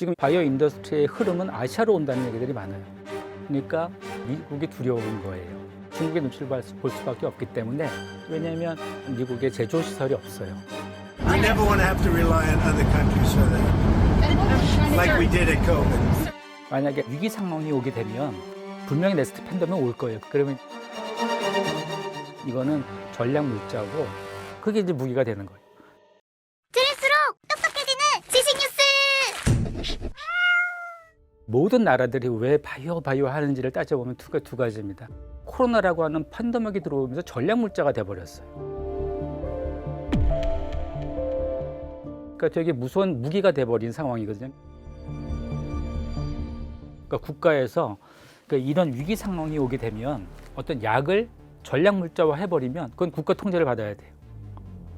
지금 바이오 인더스트리의 흐름은 아시아로 온다는 얘기들이 많아요. 그러니까 미국이 두려운 거예요. 중국의 눈치를 볼 수- 수밖에 없기 때문에 왜냐하면 미국에 제조 시설이 없어요. We never want to have to rely on other countries for that, like we did at COVID. 만약에 위기 상황이 오게 되면 분명히 네스트 팬덤이 올 거예요. 그러면 이거는 전략 물자고 그게 이제 무기가 되는 거예요. 들을수록 똑똑해지는 지식 뉴스. 모든 나라들이 왜 바이오 바이오 하는지를 따져보면 두, 가- 두 가지입니다. 코로나라고 하는 팬데믹이 들어오면서 전략 물자가 돼버렸어요. 그러니까 되게 무서운 무기가 돼버린 상황이거든요. 그러니까 국가에서 그러니까 이런 위기 상황이 오게 되면 어떤 약을 전략 물자화 해버리면 그건 국가 통제를 받아야 돼요.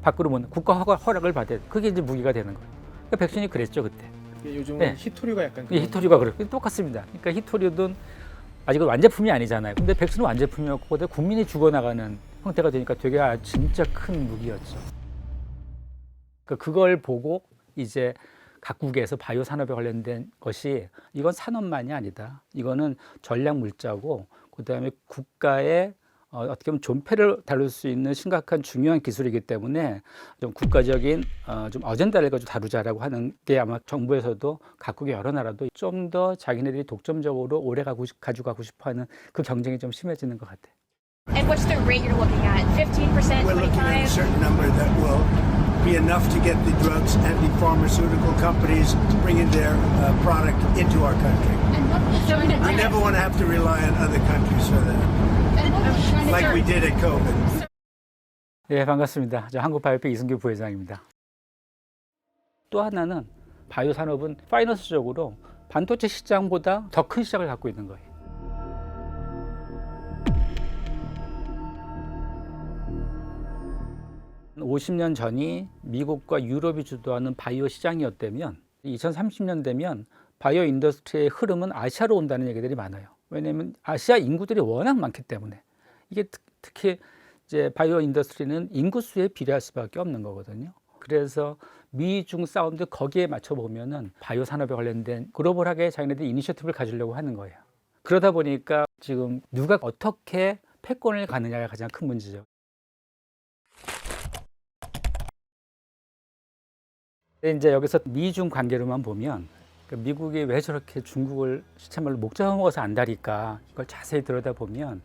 밖으로 못 국가 허락을 받아야 돼. 그게 이제 무기가 되는 거예요. 그러니까 백신이 그랬죠 그때. 요즘은 네. 히토류가 약간 이 그런- 히토류가 그렇고 똑같습니다. 그러니까 히토류든 아직은 완제품이 아니잖아요. 근데 백신은 완제품이었고 근데 국민이 죽어나가는 형태가 되니까 되게 아, 진짜 큰 무기였죠. 그러니까 그걸 보고 이제 각국에서 바이오 산업에 관련된 것이 이건 산업만이 아니다. 이거는 전략 물자고 그다음에 국가의 어, 어떻게 보면 존폐를 다룰 수 있는 심각한 중요한 기술이기 때문에 좀 국가적인 어, 좀 어젠다를 가지고 다루자라고 하는 게 아마 정부에서도 각국의 여러 나라도 좀 더 자기네들이 독점적으로 오래 가고 싶- 가져가고 싶어하는 그 경쟁이 좀 심해지는 것 같아요. And what's the rate you're looking at? 15%, We're looking at a 25? certain number that will be enough to get the drugs and the pharmaceutical companies bringing their uh, product into our country. So, We never want to have to rely on other countries for that, like we did at COVID. 예, 반갑습니다. 저 한국바이오팩 이승규 부회장입니다. 또 하나는 바이오 산업은 파이낸스적으로 반도체 시장보다 더 큰 시장을 갖고 있는 거예요. 오십 년 전이 미국과 유럽이 주도하는 바이오 시장이었다면 2030년 되면 바이오 인더스트리의 흐름은 아시아로 온다는 얘기들이 많아요. 왜냐하면 아시아 인구들이 워낙 많기 때문에 이게 특- 특히 이제 바이오 인더스트리는 인구수에 비례할 수밖에 없는 거거든요. 그래서 미중 싸움도 거기에 맞춰 보면은 바이오 산업에 관련된 글로벌하게 자기네들이 이니셔티브를 가지려고 하는 거예요. 그러다 보니까 지금 누가 어떻게 패권을 가느냐가 가장 큰 문제죠. 이제 여기서 미중 관계로만 보면 그 미국이 왜 저렇게 중국을 시체말로 목젖 먹어서 안달일까 이걸 자세히 들여다보면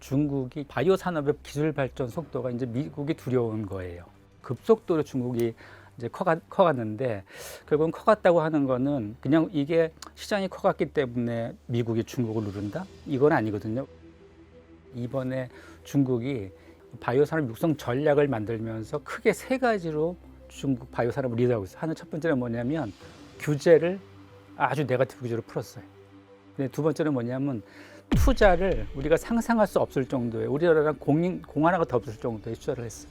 중국이 바이오 산업의 기술 발전 속도가 이제 미국이 두려운 거예요. 급속도로 중국이 이제 커가, 커갔는데 결국은 커갔다고 하는 거는 그냥 이게 시장이 커갔기 때문에 미국이 중국을 누른다? 이건 아니거든요. 이번에 중국이 바이오 산업 육성 전략을 만들면서 크게 세 가지로 중국 바이오 산업을 리드하고 있어요. 하나 첫 번째는 뭐냐면 규제를 아주 네가티브 규제로 풀었어요. 두 번째는 뭐냐면 투자를 우리가 상상할 수 없을 정도의 우리나라랑 공인 공 하나가 더 없을 정도의 투자를 했어요.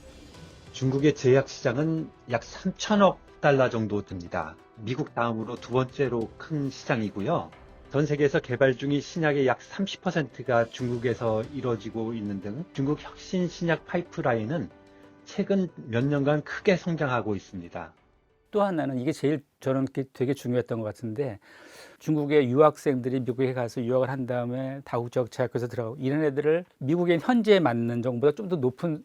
중국의 제약 시장은 약 3천억 달러 정도 됩니다. 미국 다음으로 두 번째로 큰 시장이고요. 전 세계에서 개발 중인 신약의 약 30%가 중국에서 이루어지고 있는 등 중국 혁신 신약 파이프라인은 최근 몇 년간 크게 성장하고 있습니다. 또 하나는 이게 제일 저는 그 되게 중요했던 것 같은데 중국의 유학생들이 미국에 가서 유학을 한 다음에 다국적 제약회사 들어가고 이런 애들을 미국의 현지에 맞는 정보보다 좀 더 높은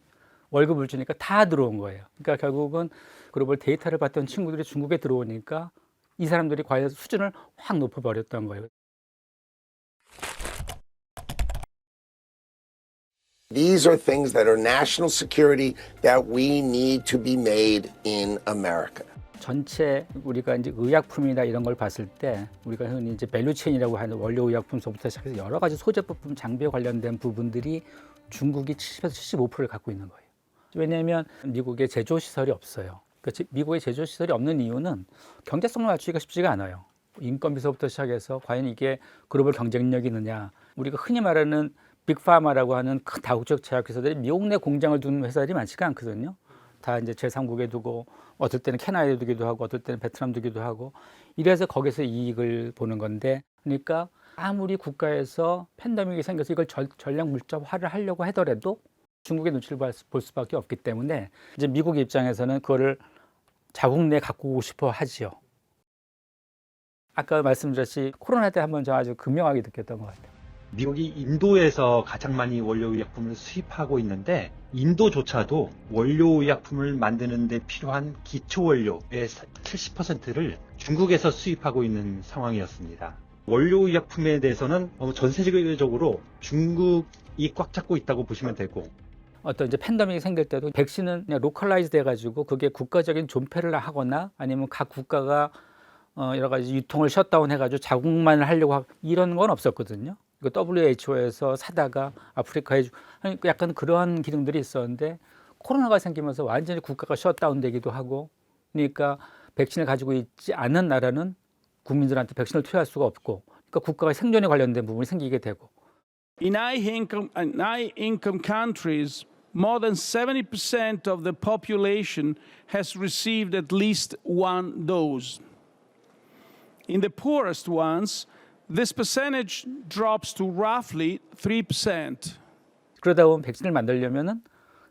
월급을 주니까 다 들어온 거예요. 그러니까 결국은 글로벌 데이터를 봤던 친구들이 중국에 들어오니까 이 사람들이 과연 수준을 확 높여버렸던 거예요. Are things that are national security that we need to be made in America. 전체 우리가 이제 의약품이나 이런 걸 봤을 때 우리가 흔히 이제 밸류체인이라고 하는 원료 의약품서부터 시작해서 여러 가지 소재 부품 장비에 관련된 부분들이 중국이 70에서 75%를 갖고 있는 거예요. 왜냐하면 미국에 제조 시설이 없어요. 그러니까 지- 미국의 제조 시설이 없는 이유는 경제성을 맞추기가 쉽지가 않아요. 인건비서부터 시작해서 과연 이게 글로벌 경쟁력이 있느냐. 우리가 흔히 말하는 빅파마라고 하는 큰 다국적 제약회사들이 미국 내 공장을 두는 회사들이 많지가 않거든요. 다 이제 제3국에 두고 어떨 때는 캐나다에 두기도 하고 어떨 때는 베트남 두기도 하고 이래서 거기서 이익을 보는 건데 그러니까 아무리 국가에서 팬데믹이 생겨서 이걸 절, 전략 물자화를 하려고 하더라도 중국의 눈치를 볼 수밖에 없기 때문에 이제 미국 입장에서는 그거를 자국 내에 갖고 오고 싶어 하지요. 아까 말씀드렸듯이 코로나 때 한번 저 아주 극명하게 느꼈던 것 같아요. 미국이 인도에서 가장 많이 원료 의약품을 수입하고 있는데 인도조차도 원료 의약품을 만드는 데 필요한 기초 원료의 70%를 중국에서 수입하고 있는 상황이었습니다. 원료 의약품에 대해서는 어, 전 세계적으로 중국이 꽉 잡고 있다고 보시면 되고 어떤 이제 팬데믹이 생길 때도 백신은 그냥 로컬라이즈 돼가지고 그게 국가적인 존폐를 하거나 아니면 각 국가가 어 여러 가지 유통을 셧다운 해가지고 자국만 하려고 하, 이런 건 없었거든요. WHO에서 사다가 아프리카에 주- 아니, 약간 그러한 기능들이 있었는데 코로나가 생기면서 완전히 국가가 셧다운 되기도 하고 그러니까 백신을 가지고 있지 않은 나라는 국민들한테 백신을 투여할 수가 없고 그러니까 국가가 생존에 관련된 부분이 생기게 되고 In high income, in high income countries, more than 70% of the population has received at least one dose. In the poorest ones, this percentage drops to roughly 3%. 그러다 보면 백신을 만들려면은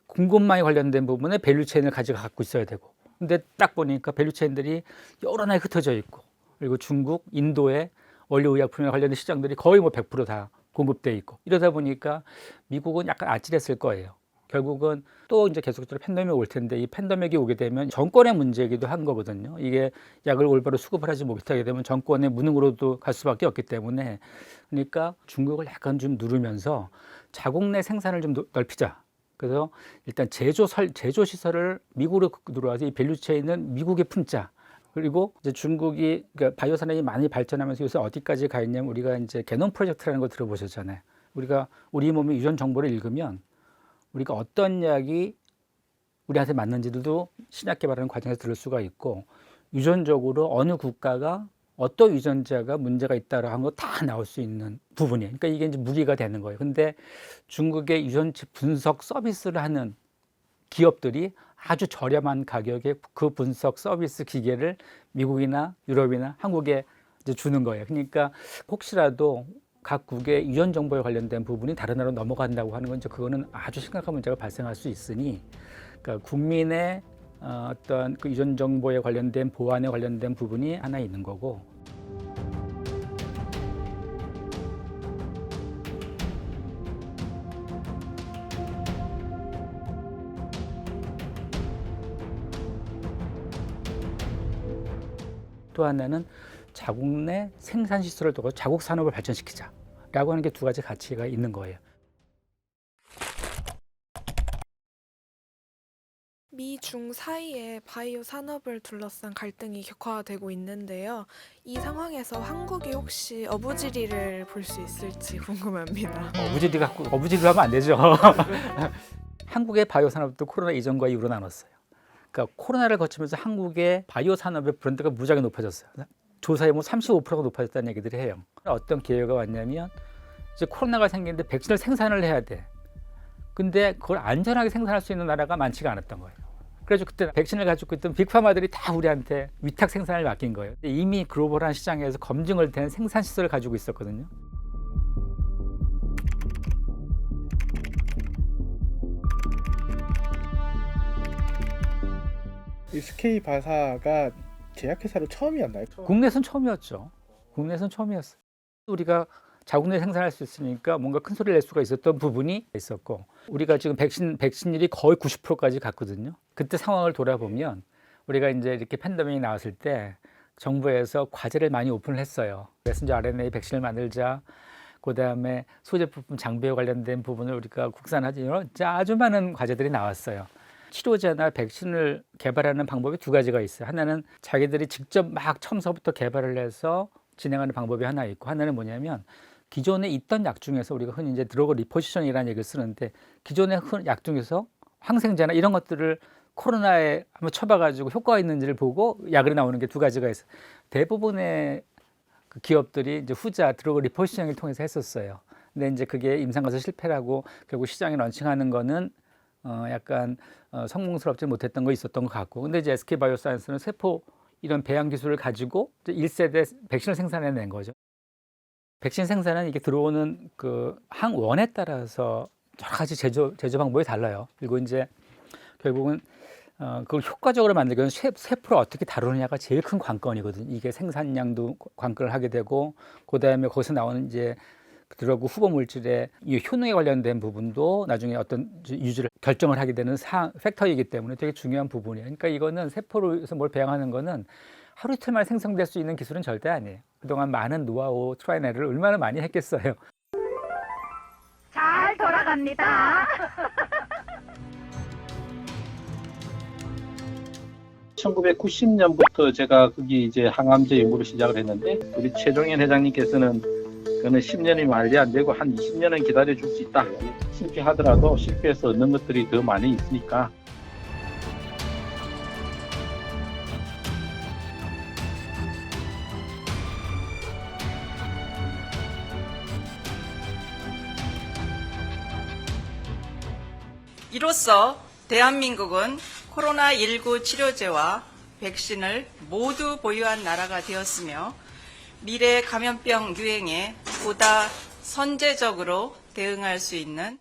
공급망에 관련된 부분에 밸류 체인을 가지고 갖고 있어야 되고 근데 딱 보니까 밸류 체인들이 여러 나라에 흩어져 있고 그리고 중국, 인도에 원료 의약품에 관련된 시장들이 거의 뭐 100%다 공급돼 있고 이러다 보니까 미국은 약간 아찔했을 거예요. 결국은 또 이제 계속적으로 팬데믹이 올 텐데 이 팬데믹이 오게 되면 정권의 문제이기도 한 거거든요. 이게 약을 올바로 수급을 하지 못하게 되면 정권의 무능으로도 갈 수밖에 없기 때문에 그러니까 중국을 약간 좀 누르면서 자국 내 생산을 좀 넓- 넓히자. 그래서 일단 제조 설 제조 시설을 미국으로 들어와서 이 밸류 체인은 미국에 품자. 그리고 이제 중국이 그러니까 바이오 산업이 많이 발전하면서 요새 어디까지 가 있냐면 우리가 이제 게놈 프로젝트라는 거 들어보셨잖아요. 우리가 우리 몸의 유전 정보를 읽으면 우리가 어떤 약이 우리한테 맞는지도 신약 개발하는 과정에서 들을 수가 있고 유전적으로 어느 국가가 어떤 유전자가 문제가 있다라고 한거다 나올 수 있는 부분이에요. 그러니까 이게 이제 무기가 되는 거예요. 근데 중국의 유전체 분석 서비스를 하는 기업들이 아주 저렴한 가격에 그 분석 서비스 기계를 미국이나 유럽이나 한국에 주는 거예요. 그러니까 혹시라도 각국의 유전 정보에 관련된 부분이 다른 나라로 넘어간다고 하는 건 이제 그거는 아주 심각한 문제가 발생할 수 있으니 그러니까 국민의 어, 어떤 그 유전 정보에 관련된 보안에 관련된 부분이 하나 있는 거고. 또 하나는 자국 내 생산 시설을 두고 자국 산업을 발전시키자라고 하는 게 두 가지 가치가 있는 거예요. 미, 중 사이에 바이오 산업을 둘러싼 갈등이 격화되고 있는데요. 이 상황에서 한국이 혹시 어부지리를 볼 수 있을지 궁금합니다. 어부지리 갖고 어부지리로 하면 안 되죠. 한국의 바이오 산업도 코로나 이전과 이후로 나눴어요. 그러니까 코로나를 거치면서 한국의 바이오 산업의 브랜드가 무지하게 높아졌어요. 조사에 뭐 35%가 높아졌다는 얘기들이 해요. 어떤 기회가 왔냐면 이제 코로나가 생기는데 백신을 생산을 해야 돼. 근데 그걸 안전하게 생산할 수 있는 나라가 많지가 않았던 거예요. 그래서 그때 백신을 가지고 있던 빅파마들이 다 우리한테 위탁 생산을 맡긴 거예요. 이미 글로벌한 시장에서 검증을 된 생산 시설을 가지고 있었거든요. SK 바사가 제약회사로 처음이었나요? 국내선 처음이었죠. 국내선 처음이었어요. 우리가 자국 내 생산할 수 있으니까 뭔가 큰 소리를 낼 수가 있었던 부분이 있었고 우리가 지금 백신 백신율이 거의 90%까지 갔거든요. 그때 상황을 돌아보면 우리가 이제 이렇게 팬데믹이 나왔을 때 정부에서 과제를 많이 오픈을 했어요. 메신저 RNA 백신을 만들자. 그다음에 소재 부품 장비에 관련된 부분을 우리가 국산하자 이런 아주 많은 과제들이 나왔어요. 치료제나 백신을 개발하는 방법이 두 가지가 있어요. 하나는 자기들이 직접 막 처음서부터 개발을 해서 진행하는 방법이 하나 있고 하나는 뭐냐면 기존에 있던 약 중에서 우리가 흔히 이제 드러그 리포지션이라는 얘기를 쓰는데 기존의 흔- 약 중에서 항생제나 이런 것들을 코로나에 한번 쳐봐가지고 효과가 있는지를 보고 약이 나오는 게 두 가지가 있어요. 대부분의 그 기업들이 이제 후자 드러그 리포지션을 통해서 했었어요. 근데 이제 그게 임상 가서 실패라고 결국 시장에 런칭하는 거는 어 약간 어 성공스럽지 못했던 거 있었던 것 같고 근데 이제 SK 바이오사이언스는 세포 이런 배양 기술을 가지고 1세대 백신을 생산해 낸 거죠. 백신 생산은 이게 들어오는 그 항원에 따라서 여러 가지 제조 제조 방법이 달라요. 그리고 이제 결국은 어, 그걸 효과적으로 만들기 위해서 세, 세포를 어떻게 다루느냐가 제일 큰 관건이거든요. 이게 생산량도 관건을 하게 되고, 그 다음에 거기서 나오는 이제 드러그 후보 물질의 이 효능에 관련된 부분도 나중에 어떤 유지를 결정을 하게 되는 사, 팩터이기 때문에 되게 중요한 부분이에요. 그러니까 이거는 세포로서 뭘 배양하는 거는 하루 이틀 만에 생성될 수 있는 기술은 절대 아니에요. 그동안 많은 노하우, 트라이내를 얼마나 많이 했겠어요. 잘 돌아갑니다. 1990년부터 제가 거기 이제 항암제 연구를 시작을 했는데 우리 최종현 회장님께서는 그는 10년이 말이 안 되고 한 20년은 기다려 줄 수 있다. 실패하더라도 실패해서 얻는 것들이 더 많이 있으니까 이로써 대한민국은 코로나19 치료제와 백신을 모두 보유한 나라가 되었으며 미래 감염병 유행에 보다 선제적으로 대응할 수 있는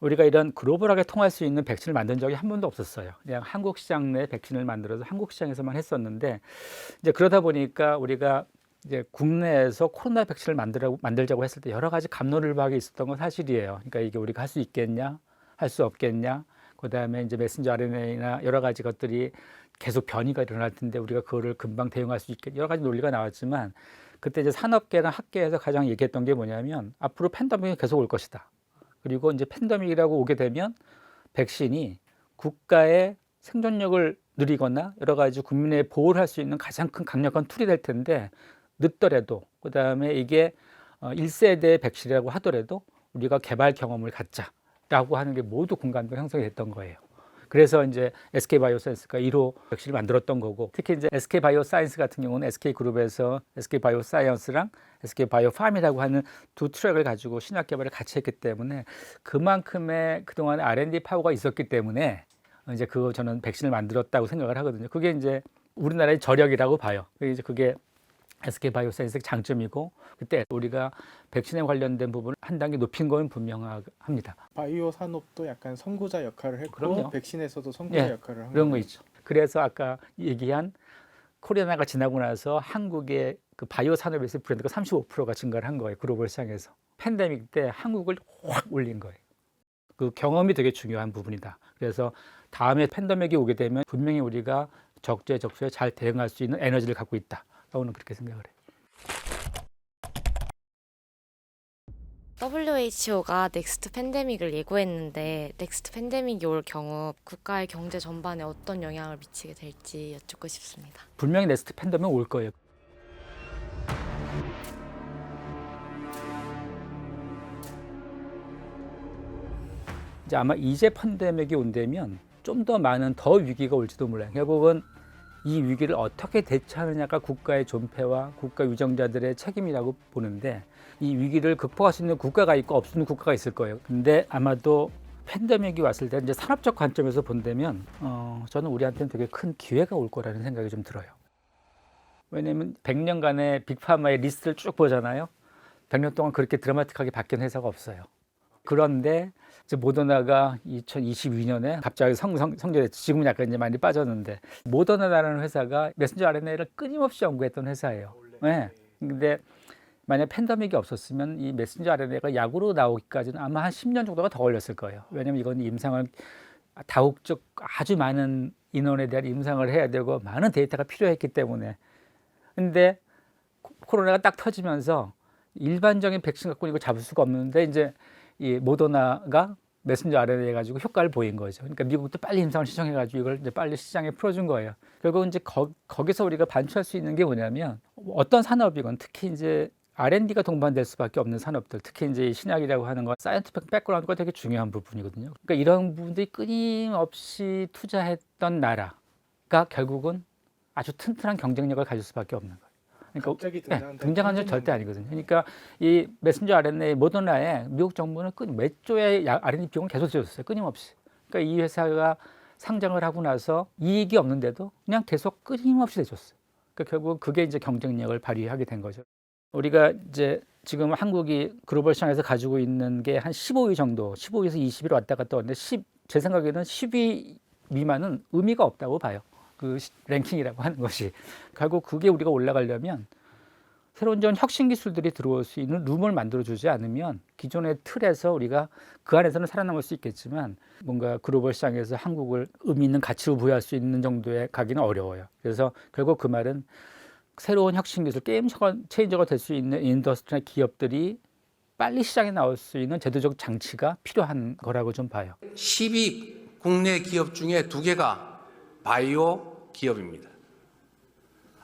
우리가 이런 글로벌하게 통할 수 있는 백신을 만든 적이 한 번도 없었어요. 그냥 한국 시장 내 백신을 만들어서 한국 시장에서만 했었는데 이제 그러다 보니까 우리가 이제 국내에서 코로나 백신을 만들라고 만들자고 했을 때 여러 가지 감론을박이 있었던 건 사실이에요. 그러니까 이게 우리가 할 수 있겠냐, 할 수 없겠냐. 그다음에 이제 메신저 RNA나 여러 가지 것들이 계속 변이가 일어날 텐데 우리가 그거를 금방 대응할 수 있겠 여러 가지 논리가 나왔지만 그때 이제 산업계나 학계에서 가장 얘기했던 게 뭐냐면 앞으로 팬데믹이 계속 올 것이다. 그리고 이제 팬데믹이라고 오게 되면 백신이 국가의 생존력을 누리거나 여러 가지 국민의 보호를 할 수 있는 가장 큰 강력한 툴이 될 텐데 늦더라도 그다음에 이게 어 1세대 백신이라고 하더라도 우리가 개발 경험을 갖자라고 하는 게 모두 공감도 형성이 됐던 거예요. 그래서 이제 SK 바이오사이언스가 1호 백신을 만들었던 거고 특히 이제 SK 바이오사이언스 같은 경우는 SK 그룹에서 SK 바이오사이언스랑 SK 바이오팜이라고 하는 두 트랙을 가지고 신약 개발을 같이 했기 때문에 그만큼의 그동안 R&D 파워가 있었기 때문에 이제 그 저는 백신을 만들었다고 생각을 하거든요. 그게 이제 우리나라의 저력이라고 봐요. 이제 그게 SK 바이오사이언스의 장점이고 그때 우리가 백신에 관련된 부분을 한 단계 높인 건 분명합니다. 바이오 산업도 약간 선구자 역할을 했고 그럼요. 백신에서도 선구자 예, 역할을 한 그런 거. 있죠. 그래서 아까 얘기한 코로나가 지나고 나서 한국의 그 바이오 산업에서 브랜드가 35%가 증가를 한 거예요. 글로벌 시장에서. 팬데믹 때 한국을 확 올린 거예요. 그 경험이 되게 중요한 부분이다. 그래서 다음에 팬데믹이 오게 되면 분명히 우리가 적재적소에 잘 대응할 수 있는 에너지를 갖고 있다. 라고는 그렇게 생각을 해요. WHO가 넥스트 팬데믹을 예고했는데 넥스트 팬데믹이 올 경우 국가의 경제 전반에 어떤 영향을 미치게 될지 여쭙고 싶습니다. 분명히 넥스트 팬데믹 올 거예요. 이제 아마 이제 팬데믹이 온다면 좀 더 많은 더 위기가 올지도 몰라요. 결국은 이 위기를 어떻게 대처하느냐가 국가의 존폐와 국가 유정자들의 책임이라고 보는데 이 위기를 극복할 수 있는 국가가 있고 없는 국가가 있을 거예요. 근데 아마도 팬데믹이 왔을 때 이제 산업적 관점에서 본다면 어, 저는 우리한테는 되게 큰 기회가 올 거라는 생각이 좀 들어요. 왜냐하면 100년간의 빅파마의 리스트를 쭉 보잖아요. 100년 동안 그렇게 드라마틱하게 바뀐 회사가 없어요. 그런데 이제 모더나가 2022년에 갑자기 성, 성, 성장했죠. 지금은 약간 이제 많이 빠졌는데 모더나라는 회사가 메신저 RNA를 끊임없이 연구했던 회사예요. 네. 근데 만약 팬데믹이 없었으면 이 메신저 RNA가 약으로 나오기까지는 아마 한 10년 정도가 더 걸렸을 거예요. 왜냐면 이건 임상을 다국적 아주 많은 인원에 대한 임상을 해야 되고 많은 데이터가 필요했기 때문에. 근데 코- 코로나가 딱 터지면서 일반적인 백신 갖고 이거 잡을 수가 없는데 이제 이 모더나가 메신저 RNA 가지고 효과를 보인 거죠. 그러니까 미국도 빨리 임상을 신청해 가지고 이걸 이제 빨리 시장에 풀어준 거예요. 결국 이제 거, 거기서 우리가 반추할 수 있는 게 뭐냐면 어떤 산업이건 특히 이제 R&D가 동반될 수밖에 없는 산업들, 특히 이제 이 신약이라고 하는 건 사이언티픽 백그라운드가 되게 중요한 부분이거든요. 그러니까 이런 부분들이 끊임없이 투자했던 나라가 결국은 아주 튼튼한 경쟁력을 가질 수밖에 없는 거예요. 그러니까 예, 등장한 적 절대 아니거든요. 그러니까 이 메신저 RNA 모더나에 미국 정부는 끊몇 조의 야- R&D 비용을 계속 지었어요. 끊임없이. 그러니까 이 회사가 상장을 하고 나서 이익이 없는데도 그냥 계속 끊임없이 내줬어요. 그러니까 결국 그게 이제 경쟁력을 발휘하게 된 거죠. 우리가 이제 지금 한국이 글로벌 시장에서 가지고 있는 게 한 15위 정도, 15위에서 20위로 왔다 갔다 왔는데 10, 제 생각에는 10위 미만은 의미가 없다고 봐요. 그 시- 랭킹이라고 하는 것이 결국 그게 우리가 올라가려면 새로운 전 혁신 기술들이 들어올 수 있는 룸을 만들어 주지 않으면 기존의 틀에서 우리가 그 안에서는 살아남을 수 있겠지만 뭔가 글로벌 시장에서 한국을 의미 있는 가치로 부여할 수 있는 정도에 가기는 어려워요. 그래서 결국 그 말은 새로운 혁신 기술, 게임 체인저가 될 수 있는 인더스트리나 기업들이 빨리 시장에 나올 수 있는 제도적 장치가 필요한 거라고 좀 봐요. 10위 국내 기업 중에 두 개가 바이오 기업입니다.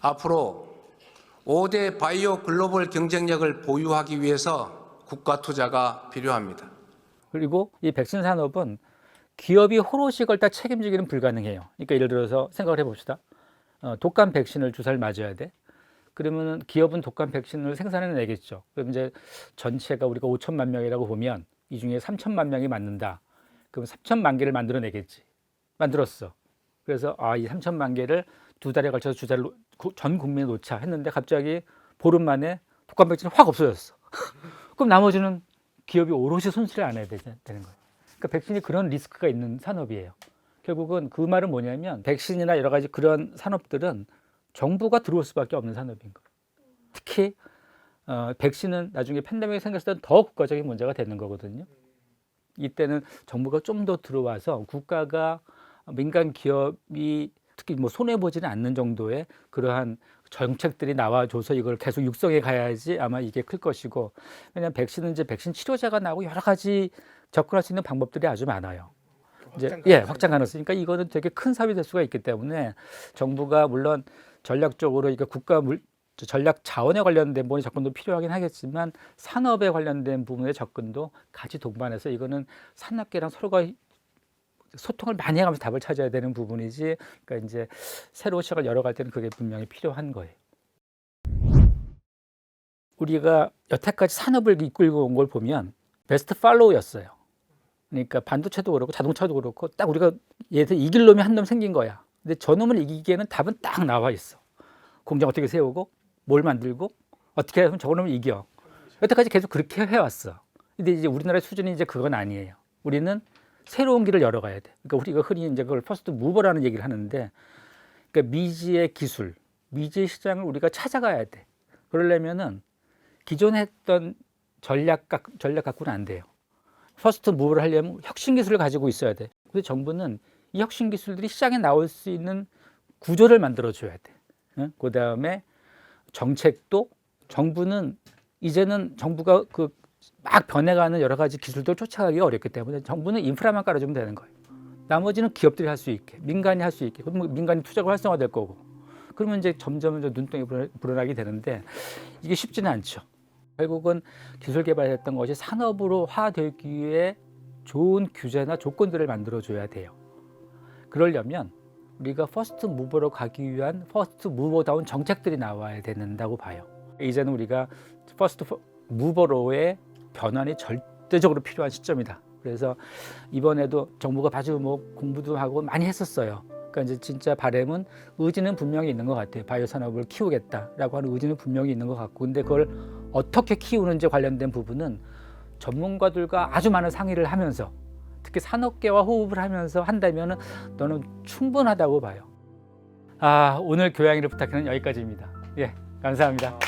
앞으로 5대 바이오 글로벌 경쟁력을 보유하기 위해서 국가 투자가 필요합니다. 그리고 이 백신 산업은 기업이 호로시 그걸 다 책임지기는 불가능해요. 그러니까 예를 들어서 생각을 해봅시다. 어, 독감 백신을 주사를 맞아야 돼. 그러면 기업은 독감 백신을 생산해내겠죠. 그럼 이제 전체가 우리가 5천만 명이라고 보면 이 중에 3천만 명이 맞는다. 그럼 3천만 개를 만들어내겠지. 만들었어. 그래서 아, 이 3천만 개를 두 달에 걸쳐서 주사를 전 국민에 놓자 했는데 갑자기 보름 만에 독감 백신이 확 없어졌어. 그럼 나머지는 기업이 오롯이 손실을 안 해야 되- 되는 거예요. 그러니까 백신이 그런 리스크가 있는 산업이에요. 결국은 그 말은 뭐냐면 백신이나 여러 가지 그런 산업들은 정부가 들어올 수밖에 없는 산업인 거예요. 특히 어, 백신은 나중에 팬데믹이 생겼을 때는 더 국가적인 문제가 되는 거거든요. 이때는 정부가 좀 더 들어와서 국가가 민간 기업이 특히 뭐 손해 보지는 않는 정도의 그러한 정책들이 나와줘서 이걸 계속 육성해 가야지 아마 이게 클 것이고 왜냐하면 백신은 이제 백신 치료제가 나오고 여러 가지 접근할 수 있는 방법들이 아주 많아요. 이제 확장 예 확장 가능성. 그러니까 이거는 되게 큰 사업이 될 수가 있기 때문에 정부가 물론 전략적으로 이게 국가 물저 전략 자원에 관련된 부분의 접근도 필요하긴 하겠지만 산업에 관련된 부분의 접근도 같이 동반해서 이거는 산업계랑 서로가 소통을 많이 해가면서 답을 찾아야 되는 부분이지. 그러니까 이제 새로운 시각을 열어갈 때는 그게 분명히 필요한 거예요. 우리가 여태까지 산업을 이끌고 온 걸 보면 베스트 팔로우였어요. 그러니까 반도체도 그렇고 자동차도 그렇고 딱 우리가 얘들 이길 놈이 한 놈 생긴 거야. 근데 저 놈을 이기기에는 답은 딱 나와 있어. 공장 어떻게 세우고 뭘 만들고 어떻게 하면 저놈을 이겨. 여태까지 계속 그렇게 해왔어. 근데 이제 우리나라의 수준이 이제 그건 아니에요. 우리는 새로운 길을 열어가야 돼. 그러니까 우리가 흔히 이제 그걸 퍼스트 무버라는 얘기를 하는데, 그러니까 미지의 기술, 미지의 시장을 우리가 찾아가야 돼. 그러려면은 기존에 했던 전략 각 전략 갖고는 안 돼요. 퍼스트 무브를 하려면 혁신 기술을 가지고 있어야 돼. 근데 정부는 이 혁신 기술들이 시장에 나올 수 있는 구조를 만들어 줘야 돼. 그 다음에 정책도 정부는 이제는 정부가 그 막 변해가는 여러 가지 기술들 쫓아가기 어렵기 때문에 정부는 인프라만 깔아주면 되는 거예요. 나머지는 기업들이 할 수 있게, 민간이 할 수 있게, 그러면 민간이 투자가 활성화될 거고, 그러면 이제 점점 눈덩이 불어- 불어나게 되는데 이게 쉽지는 않죠. 결국은 기술 개발했던 것이 산업으로 화되기 위해 좋은 규제나 조건들을 만들어줘야 돼요. 그러려면 우리가 퍼스트 무버로 가기 위한 퍼스트 무버다운 정책들이 나와야 된다고 봐요. 이제는 우리가 퍼스트 무버로의 변환이 절대적으로 필요한 시점이다. 그래서 이번에도 정부가 아주 뭐 공부도 하고 많이 했었어요. 그러니까 이제 진짜 바램은 의지는 분명히 있는 것 같아요. 바이오 산업을 키우겠다라고 하는 의지는 분명히 있는 것 같고, 근데 그걸 어떻게 키우는지 관련된 부분은 전문가들과 아주 많은 상의를 하면서 특히 산업계와 호흡을 하면서 한다면은 너는 충분하다고 봐요. 아 오늘 교양이를 부탁해는 여기까지입니다. 예, 감사합니다.